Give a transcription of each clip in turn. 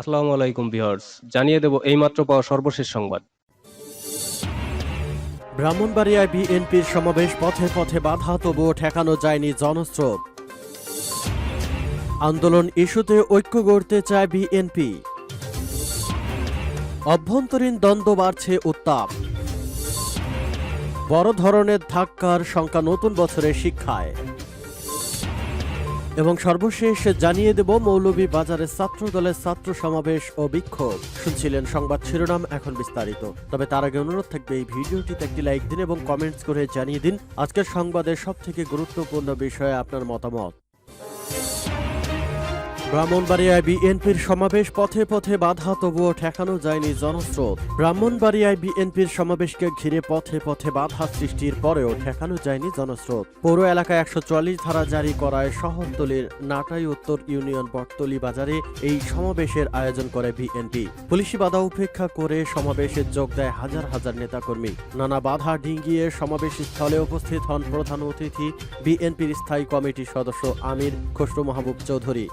আসসালামু আলাইকুম ভিউয়ার্স, জানিয়ে দেব এইমাত্র পাওয়া সর্বশেষ সংবাদ। ব্রাহ্মণবাড়িয়ায় বিএনপির সমাবেশ পথে পথে বাধা, তবুও ঠেকানো যায়নি জনস্রোত। আন্দোলন ইস্যুতে ঐক্য গড়তে চায় বিএনপি। অভ্যন্তরীণ দ্বন্দ্ব বাড়ছে উত্তাপ। বড় ধরনের ধাক্কার সংখ্যা নতুন বছরের শিক্ষায়। এবং সর্বশেষ জানিয়ে দেব, মৌলভী বাজারে ছাত্র দলের ছাত্র সমাবেশ ও বিক্ষোভ। শুনছিলেন সংবাদ শিরোনাম, এখন বিস্তারিত। তবে তার আগে অনুরোধ থাকবে, এই ভিডিওটিতে একটি লাইক দিন এবং কমেন্টস করে জানিয়ে দিন। আজকের সংবাদের সবথেকে গুরুত্বপূর্ণ বিষয়ে আপনার মতামত। ব্রাহ্মণবাড়িয়ায় বিএনপির সমাবেশ, পথে পথে বাধা তবুও ঠেকানো যায়নি জনস্রোত। ব্রাহ্মণবাড়িয়ায় বিএনপির সমাবেশকে ঘিরে পথে পথে বাধা সৃষ্টির পরেও ঠেকানো যায়নি জনস্রোত। পৌর এলাকায় একশো চুয়াল্লিশ ধারা জারি করায় শহরতলির নাটাই উত্তর ইউনিয়ন বটতলি বাজারে এই সমাবেশের আয়োজন করে বিএনপি। পুলিশি বাধা উপেক্ষা করে সমাবেশে যোগ দেয় হাজার হাজার নেতাকর্মী। নানা বাধা ডিঙ্গিয়ে সমাবেশ স্থলে উপস্থিত হন প্রধান অতিথি বিএনপির স্থায়ী কমিটির সদস্য আমির খসরু মাহবুব চৌধুরী।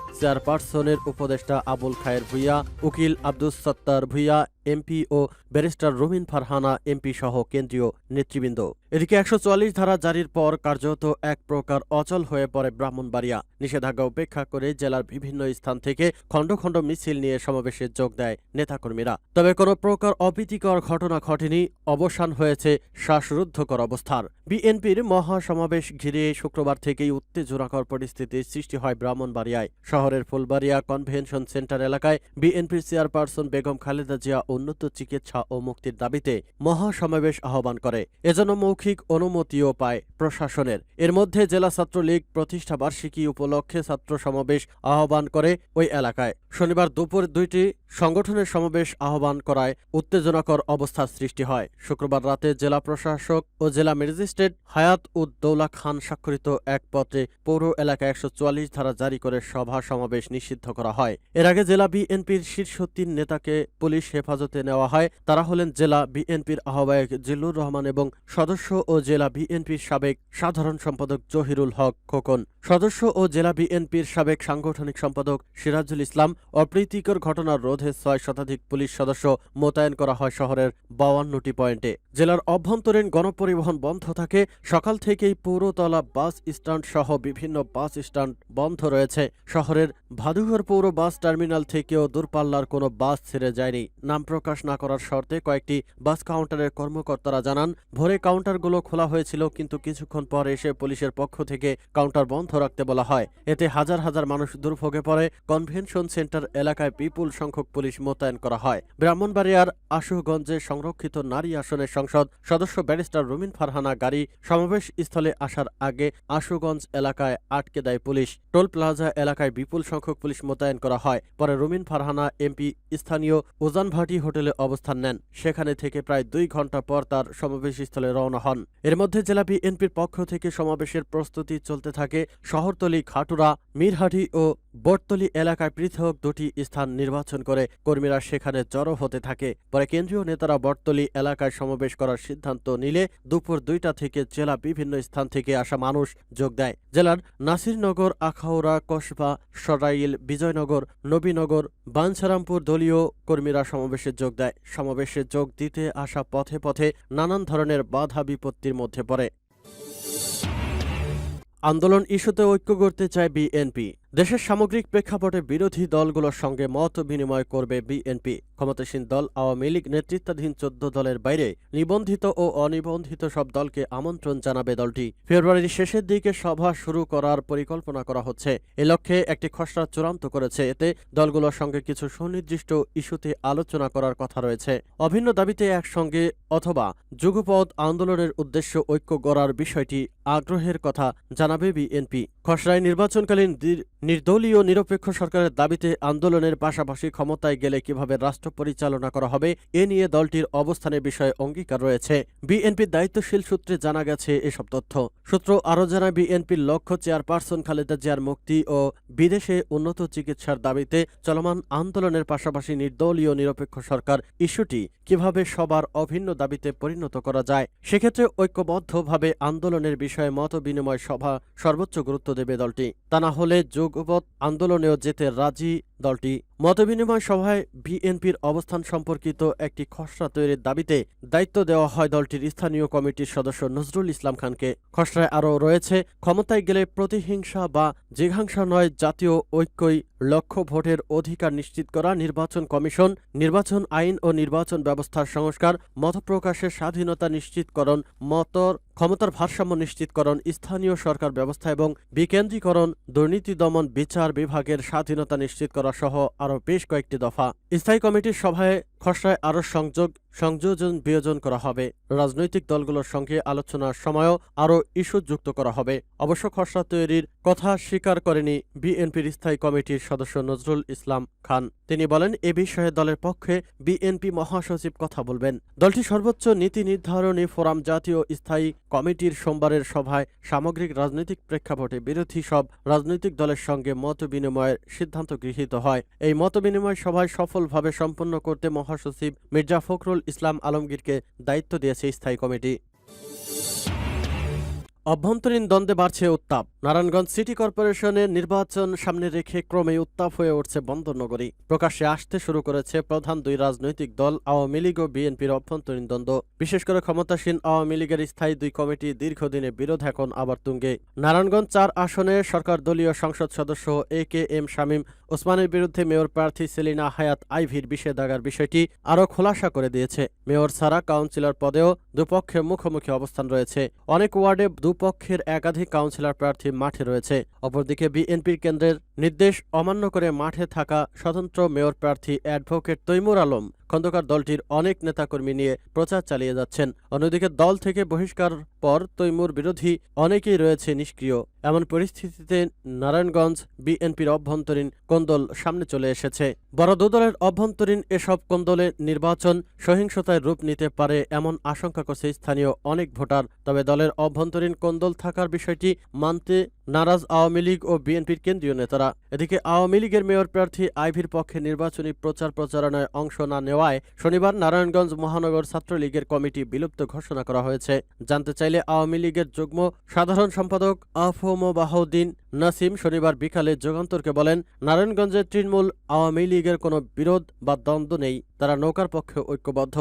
চেয়ারপারসনের উপদেষ্টা আবুল খায়ের ভুইয়া উকিল আব্দুস সত্তার ভুইয়া এমপি ও ব্যারিস্টার রুমিন ফারহানা, এমপি সহ কেন্দ্রীয় নেতৃবৃন্দ। এদিকে একশো চুয়াল্লিশ ধারা জারির পর কার্যত এক প্রকার অচল হয়ে পড়ে ব্রাহ্মণবাড়িয়া। নিষেধাজ্ঞা উপেক্ষা করে জেলার বিভিন্ন স্থান থেকে খণ্ড খণ্ড মিছিল নিয়ে সমাবেশে যোগ দেয় নেতাকর্মীরা। তবে কোনো প্রকার অপ্রীতিকর ঘটনা ঘটেনি, অবসান হয়েছে শ্বাসরুদ্ধকর অবস্থার। বিএনপির মহাসমাবেশ ঘিরে শুক্রবার থেকেই উত্তেজনাকর পরিস্থিতির সৃষ্টি হয় ব্রাহ্মণবাড়িয়ায়। শহরের ফুলবাড়িয়া কনভেনশন সেন্টার এলাকায় বিএনপির চেয়ারপারসন বেগম খালেদা জিয়া উন্নত চিকিৎসা ও মুক্তির দাবিতে মহাসমাবেশ আহ্বান করে। এজন্য মৌখিক অনুমতিও পায় প্রশাসনের। এর মধ্যে জেলা ছাত্রলীগ প্রতিষ্ঠাবার্ষিকী উপলক্ষে ছাত্র সমাবেশ আহ্বান করে ওই এলাকায়। শনিবার দুপুর দুইটি সংগঠনের সমাবেশ আহ্বান করায় উত্তেজনাকর অবস্থার সৃষ্টি হয়। শুক্রবার রাতে জেলা প্রশাসক ও জেলা ম্যাজিস্ট্রেট হায়াত উদ দৌলা খান স্বাক্ষরিত এক পত্রে পৌর এলাকা একশো চুয়াল্লিশ ধারা জারি করে সভা সমাবেশ নিষিদ্ধ করা হয়। এর আগে জেলা বিএনপির শীর্ষ তিন নেতাকে পুলিশ হেফাজতে নেওয়া হয়। তারা হলেন জেলা বিএনপির আহ্বায়ক জিল্লুর রহমান এবং সদস্য ও জেলা বিএনপির সাবেক সাধারণ সম্পাদক জহিরুল হক খোকন। সদস্য ও জেলা বিএনপির সাবেক সাংগঠনিক সম্পাদক সিরাজুল ইসলাম অপ্রীতিকর ঘটনার রোধে ছয় শতাধিক পুলিশ সদস্য মোতায়েন করা হয় শহরের বাউান্নটি পয়েন্টে। জেলার অভ্যন্তরীণ গণপরিবহন বন্ধ থাকে। সকাল থেকেই পৌরতলা বাস স্ট্যান্ড সহ বিভিন্ন বাস স্ট্যান্ড বন্ধ রয়েছে। শহরের ভাদুঘর পৌর বাস টার্মিনাল থেকেও দূরপাল্লার কোনো বাস ছেড়ে যায়নি। নাম প্রকাশ না করার শর্তে কয়েকটি বাস কাউন্টারের কর্মকর্তারা জানান, ভোরে কাউন্টারগুলো খোলা হয়েছিল কিন্তু কিছুক্ষণ পর এসে পুলিশের পক্ষ থেকে কাউন্টার বন্ধ রাখতে বলা হয়। এতে হাজার হাজার মানুষ দুর্ভোগে পড়ে। কনভেনশন সেন্টার এলাকায় বিপুল সংখ্যক পুলিশ মোতায়েন করা হয়। ব্রাহ্মণবাড়িয়ার আশুগঞ্জে সংরক্ষিত নারী আসনের সংসদ সদস্য ব্যারিস্টার রুমিন ফারহানা গাড়ি সমাবেশ স্থলে আসার আগে আশুগঞ্জ এলাকায় আটকে দেয় পুলিশ। টোল প্লাজা এলাকায় বিপুল সংখ্যক পুলিশ মোতায়েন করা হয়। পরে রুমিন ফারহানা, এমপি, স্থানীয় ওজানভাটি হোটেলে অবস্থান নেন। সেখানে থেকে প্রায় দুই ঘণ্টা পর তার সমাবেশ স্থলে রওনা হন। এর মধ্যে জেলা বিএনপির পক্ষ থেকে সমাবেশের প্রস্তুতি চলতে থাকে। শহরতলি, খাটুরা, মিরহাটি ও বটতলি এলাকায় পৃথক দুটি স্থান নির্বাচন করে কর্মীরা সেখানে জড়ো হতে থাকে। পরে কেন্দ্রীয় নেতারা বটতলি এলাকায় সমাবেশ করার সিদ্ধান্ত নিলে দুপুর দুইটা থেকে জেলা বিভিন্ন স্থান থেকে আসা মানুষ যোগ দেয়। জেলার নাসিরনগর, আখাউড়া, কসবা, সরাইল, বিজয়নগর, নবীনগর, বাঞ্ছারামপুর দলীয় কর্মীরা সমাবেশে যোগ দেয়। সমাবেশে যোগ দিতে আসা পথে পথে নানান ধরনের বাধা বিপত্তির মধ্যে পড়ে। আন্দোলন ইস্যুতে ঐক্য করতে চায় বিএনপি। দেশের সামগ্রিক প্রেক্ষাপটে বিরোধী দলগুলোর সঙ্গে মত বিনিময় করবে বিএনপি। ক্ষমতাসীন দল আওয়ামী লীগ নেতৃত্বাধীন চোদ্দ দলের বাইরে নিবন্ধিত ও অনিবন্ধিত সব দলকে আমন্ত্রণ জানাবে দলটি। ফেব্রুয়ারির শেষের দিকে সভা শুরু করার পরিকল্পনা করা হচ্ছে। এ লক্ষ্যে একটি খসড়া চূড়ান্ত করেছে। এতে দলগুলোর সঙ্গে কিছু সুনির্দিষ্ট ইস্যুতে আলোচনা করার কথা রয়েছে। অভিন্ন দাবিতে একসঙ্গে অথবা যুগপদ আন্দোলনের উদ্দেশ্য ঐক্য গড়ার বিষয়টি আগ্রহের কথা জানাবে বিএনপি। খসড়ায় নির্বাচনকালীন নির্দলীয় নিরপেক্ষ সরকারের দাবিতে আন্দোলনের পাশাপাশি ক্ষমতায় গেলে কীভাবে রাষ্ট্র পরিচালনা করা হবে, এ নিয়ে দলটির অবস্থানের বিষয়ে অঙ্গীকার রয়েছে। বিএনপির দায়িত্বশীল সূত্রে জানা গেছে এসব তথ্য। সূত্র আরও জানায়, বিএনপির লক্ষ্য চেয়ারপারসন খালেদা জিয়ার মুক্তি ও বিদেশে উন্নত চিকিৎসার দাবিতে চলমান আন্দোলনের পাশাপাশি নির্দলীয় নিরপেক্ষ সরকার ইস্যুটি কীভাবে সবার অভিন্ন দাবিতে পরিণত করা যায়, সেক্ষেত্রে ঐক্যবদ্ধভাবে আন্দোলনের বিষয়ে মত বিনিময় সভা সর্বোচ্চ গুরুত্ব দেবে দলটি। তা না হলে যুগপৎ আন্দোলনেও যেতে রাজি দলটি। মতবিনিময় সভায় বিএনপির অবস্থান সম্পর্কিত একটি খসড়া তৈরির দাবিতে দায়িত্ব দেওয়া হয় দলটির স্থানীয় কমিটির সদস্য নজরুল ইসলাম খানকে। খসড়ায় আরও রয়েছে, ক্ষমতায় গেলে প্রতিহিংসা বা জিঘাংসা নয়, জাতীয় ঐক্যই লক্ষ্য ভোটের অধিকার নিশ্চিত করা, নির্বাচন কমিশন, নির্বাচন আইন ও নির্বাচন ব্যবস্থার সংস্কার, মতপ্রকাশের স্বাধীনতা নিশ্চিতকরণ, মতর, ক্ষমতার ভারসাম্য নিশ্চিতকরণ, স্থানীয় সরকার ব্যবস্থা এবং বিকেন্দ্রীকরণ, দুর্নীতি দমন বিচার বিভাগের স্বাধীনতা নিশ্চিত করা সহ আরও বেশ কয়েকটি দফা। স্থায়ী কমিটির সভায় খসড়ায় আরও সংযোগ, সংযোজন বিয়োজন করা হবে। রাজনৈতিক দলগুলোর সঙ্গে আলোচনার সময়ও আরও ইস্যু যুক্ত করা হবে। অবশ্য খসড়া তৈরির কথা স্বীকার করেনি বিএনপির স্থায়ী কমিটির সদস্য নজরুল ইসলাম খান। তিনি বলেন, এ বিষয়ে দলের পক্ষে বিএনপি মহাসচিব কথা বলবেন। দলটি সর্বোচ্চ নীতি নির্ধারণী ফোরাম জাতীয় স্থায়ী কমিটির সোমবারের সভায় সামগ্রিক রাজনৈতিক প্রেক্ষাপটে বিরোধী সব রাজনৈতিক দলের সঙ্গে মত বিনিময়ের সিদ্ধান্ত গৃহীত হয়। এই মত বিনিময় সভায় সফলভাবে সম্পন্ন করতে মহাসচিব মির্জা ফখরুল ইসলাম আলমগীরকে দায়িত্ব দিয়েছে স্থায়ী কমিটি। অভ্যন্তরীণ দ্বন্দ্বে বাড়ছে উত্তাপ। নারায়ণগঞ্জ সিটি কর্পোরেশনের নির্বাচন সামনে রেখে ক্রমেই উত্তাপ হয়ে উঠছে বন্দরনগরী প্রকাশ্যে আসতে শুরু করেছে প্রধান দুই রাজনৈতিক দল, আওয়ামী লীগ ও বিএনপির অভ্যন্তরীণ দ্বন্দ্ব। বিশেষ করে ক্ষমতাসীন আওয়ামী লীগের স্থায়ী দুই কমিটি দীর্ঘদিনে বিরোধ এখন আবার তুঙ্গে। নারায়ণগঞ্জ চার আসনে সরকার দলীয় সংসদ সদস্য এ কে এম শামীম, ওসমানের বিরুদ্ধে মেয়র প্রার্থী সেলিনা হায়াত আইভির বিষেধাগার বিষয়টি আরও খোলাসা করে দিয়েছে। মেয়র ছাড়া কাউন্সিলর পদেও দুপক্ষের মুখোমুখি অবস্থান রয়েছে। অনেক ওয়ার্ডে দুপক্ষের একাধিক কাউন্সিলর প্রার্থী মাঠে রয়েছে। অপরদিকে বিএনপির কেন্দ্রের নির্দেশ অমান্য করে মাঠে থাকা স্বতন্ত্র মেয়র প্রার্থী অ্যাডভোকেট তৈমুর আলম খন্দকার দলটির অনেক নেতাকর্মী নিয়ে প্রচার চালিয়ে যাচ্ছেন। অন্যদিকে দল থেকে বহিষ্কার পর তৈমুর বিরোধী অনেকেই রয়েছে নিষ্ক্রিয়। এমন পরিস্থিতিতে নারায়ণগঞ্জ বিএনপির অভ্যন্তরীণ কোন্দল সামনে চলে এসেছে। বড় দুদলের অভ্যন্তরীণ এসব কোন্দলে নির্বাচন সহিংসতায় রূপ নিতে পারে এমন আশঙ্কা করছে স্থানীয় অনেক ভোটার। তবে দলের অভ্যন্তরীণ কোন্দল থাকার বিষয়টি মানতে নারাজ আওয়ামী লীগ ও বিএনপির কেন্দ্রীয় নেতারা। এদিকে আওয়ামী লীগের মেয়র প্রার্থী আইভির পক্ষে নির্বাচনী প্রচার প্রচারণায় অংশ না নেওয়ায় শনিবার নারায়ণগঞ্জ মহানগর ছাত্রলীগের কমিটি বিলুপ্ত ঘোষণা করা হয়েছে। জানতে চাইলে আওয়ামী লীগের যুগ্ম সাধারণ সম্পাদক আফম বাহাউদ্দিন নাসিম শনিবার বিকালে যুগান্তরকে বলেন, নারায়ণগঞ্জে তৃণমূল আওয়ামী লীগের কোনো বিরোধ বা দ্বন্দ্ব নেই, তারা নৌকার পক্ষে ঐক্যবদ্ধ।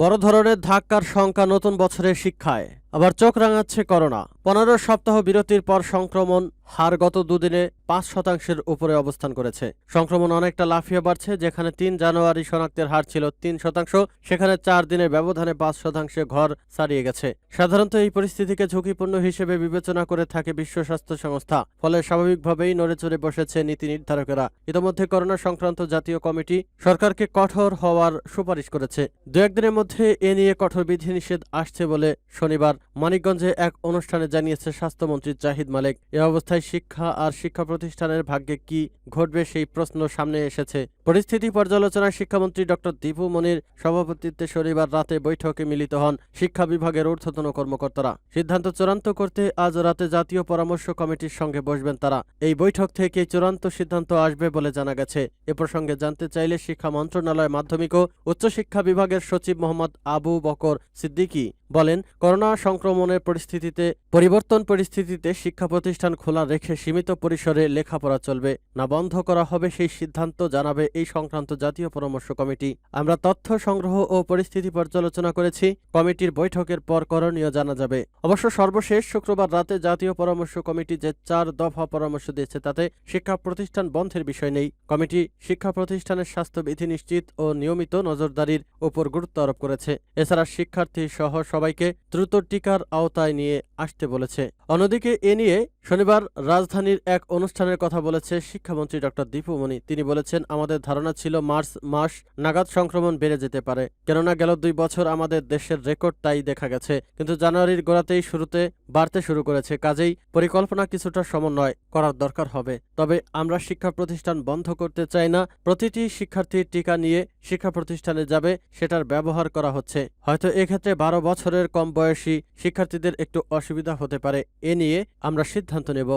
বড় ধরনের ধাক্কার সংখ্যা নতুন বছরের শিক্ষায়। আবার চোখ রাঙাচ্ছে করোনা। পনেরো সপ্তাহ বিরতির পর সংক্রমণ হার গত দুদিনে পাঁচ শতাংশের উপরে অবস্থান করেছে। সংক্রমণ অনেকটা লাফিয়ে বাড়ছে, যেখানে তিন জানুয়ারি শনাক্তের হার ছিল তিন শতাংশ, সেখানে চার দিনের ব্যবধানে পাঁচ শতাংশে ঘর ছাড়িয়ে গেছে। সাধারণত এই পরিস্থিতিকে ঝুঁকিপূর্ণ হিসেবে বিবেচনা করে থাকে বিশ্ব স্বাস্থ্য সংস্থা, ফলে স্বাভাবিকভাবেই নড়েচড়ে বসেছে নীতি নির্ধারকেরা। ইতিমধ্যে করোনা সংক্রান্ত জাতীয় কমিটি সরকারকে কঠোর হওয়ার সুপারিশ করেছে। দু একদিনের মধ্যে এ নিয়ে কঠোর বিধিনিষেধ আসছে বলে শনিবার মানিকগঞ্জে এক অনুষ্ঠানে জানিয়েছে স্বাস্থ্যমন্ত্রী জাহিদ মালিক, এ অবস্থায় শিক্ষা আর শিক্ষা প্রতিষ্ঠানের ভাগ্যে কি ঘটবে সেই প্রশ্ন সামনে এসেছে। পরিস্থিতি পর্যালোচনায় শিক্ষামন্ত্রী ডক্টর দীপু মনির সভাপতিত্বে শনিবার রাতে বৈঠকে মিলিত হন শিক্ষা বিভাগের ঊর্ধ্বতন কর্মকর্তারা। সিদ্ধান্ত চূড়ান্ত করতে আজ রাতে জাতীয় পরামর্শ কমিটির সঙ্গে বসবেন তারা। এই বৈঠক থেকে চূড়ান্ত সিদ্ধান্ত আসবে বলে জানা গেছে। এ প্রসঙ্গে জানতে চাইলে শিক্ষা মন্ত্রণালয় মাধ্যমিক ও উচ্চশিক্ষা বিভাগের সচিব মোহাম্মদ আবু বকর সিদ্দিকী বলেন, করোনা সংক্রমণের পরিস্থিতিতে, পরিবর্তন পরিস্থিতিতে শিক্ষা প্রতিষ্ঠান খোলা রেখে সীমিত পরিসরে লেখাপড়া চলবে না বন্ধ করা হবে সেই সিদ্ধান্ত জানাবে এই সংক্রান্ত জাতীয় পরামর্শ কমিটি। আমরা তথ্য সংগ্রহ ও পরিস্থিতি পর্যালোচনা করেছি, কমিটির বৈঠকের পর করণীয় জানা যাবে। অবশ্য সর্বশেষ শুক্রবার রাতে জাতীয় পরামর্শ কমিটি যে চার দফা পরামর্শ দিয়েছে তাতে শিক্ষা প্রতিষ্ঠান বন্ধের বিষয় নেই। কমিটি শিক্ষা প্রতিষ্ঠানের স্বাস্থ্যবিধি নিশ্চিত ও নিয়মিত নজরদারির উপর গুরুত্ব আরোপ করেছে। এছাড়া শিক্ষার্থী সহ সবাইকে দ্রুত টিকার আওতায় নিয়ে আসতে বলেছে। অন্যদিকে এ নিয়ে শনিবার রাজধানীর এক অনুষ্ঠানের কথা বলেছে শিক্ষামন্ত্রী ডক্টর দীপু মনি। তিনি বলেছেন, আমাদের ধারণা ছিল মার্চ মাস নাগাদ সংক্রমণ বেড়ে যেতে পারে। কেননা গেল দুই বছর আমাদের দেশের রেকর্ড তাই দেখা গেছে। কিন্তু জানুয়ারির গোড়াতেই শুরুতে বাড়তে শুরু করেছে। কাজেই পরিকল্পনা কিছুটা সমন্বয় করার দরকার হবে। তবে আমরা শিক্ষা প্রতিষ্ঠান বন্ধ করতে চাই না। প্রতিটি শিক্ষার্থীর টিকা নিয়ে শিক্ষা প্রতিষ্ঠানে যাবে, সেটার ব্যবহার করা হচ্ছে। হয়তো এক্ষেত্রে বারো বছরের কম বয়সী শিক্ষার্থীদের একটু অসুবিধা হতে পারে। এ নিয়ে আমরা সিদ্ধান্ত নেব।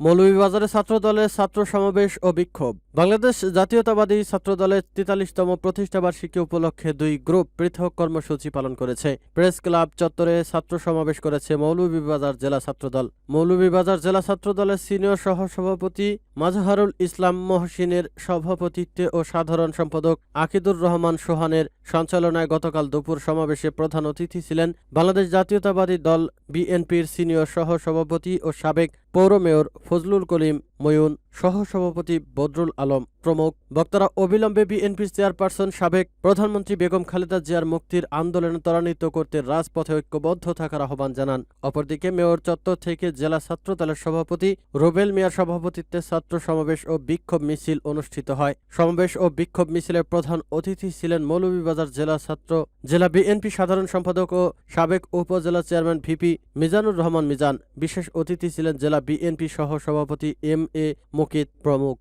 মৌলভীবাজারে ছাত্র দলের ছাত্র সমাবেশ ও বিক্ষোভ। বাংলাদেশ জাতীয়তাবাদী ছাত্র দলের তেতাল্লিশতম প্রতিষ্ঠাবার্ষিকী উপলক্ষে দুই গ্রুপ পৃথক কর্মসূচি পালন করেছে। প্রেস ক্লাব চত্বরে ছাত্র সমাবেশ করেছে মৌলভীবাজার জেলা ছাত্র দল মৌলভীবাজার জেলা ছাত্র দলের সিনিয়র সহসভাপতি মাজহারুল ইসলাম মহসিনের সভাপতিত্বে ও সাধারণ সম্পাদক আকিদুর রহমান সোহানের সঞ্চালনায় গতকাল দুপুর সমাবেশে প্রধান অতিথি ছিলেন বাংলাদেশ জাতীয়তাবাদী দল, বিএনপির সিনিয়র সহসভাপতি ও সাবেক পৌর মেয়র ফজলুল করিম ময়ুন সহসভাপতি বদরুল আলম প্রমুখ। বক্তারা অবিলম্বে বিএনপির চেয়ারপারসন সাবেক প্রধানমন্ত্রী বেগম খালেদা জিয়ার মুক্তির আন্দোলন ত্বরান্বিত করতে রাজপথে ঐক্যবদ্ধ থাকার আহ্বান জানান। অপরদিকে মেয়র চত্বর থেকে জেলা ছাত্রদলের সভাপতি রুবেল মিয়ার সভাপতিত্বে ছাত্র সমাবেশ ও বিক্ষোভ মিছিল অনুষ্ঠিত হয়। সমাবেশ ও বিক্ষোভ মিছিলের প্রধান অতিথি ছিলেন মৌলভীবাজার জেলা ছাত্র, জেলা বিএনপি সাধারণ সম্পাদক ও সাবেক উপজেলা চেয়ারম্যান ভিপি মিজানুর রহমান মিজান। বিশেষ অতিথি ছিলেন জেলা বিএনপি সহ সভাপতি এম এ মুকিত প্রমুখ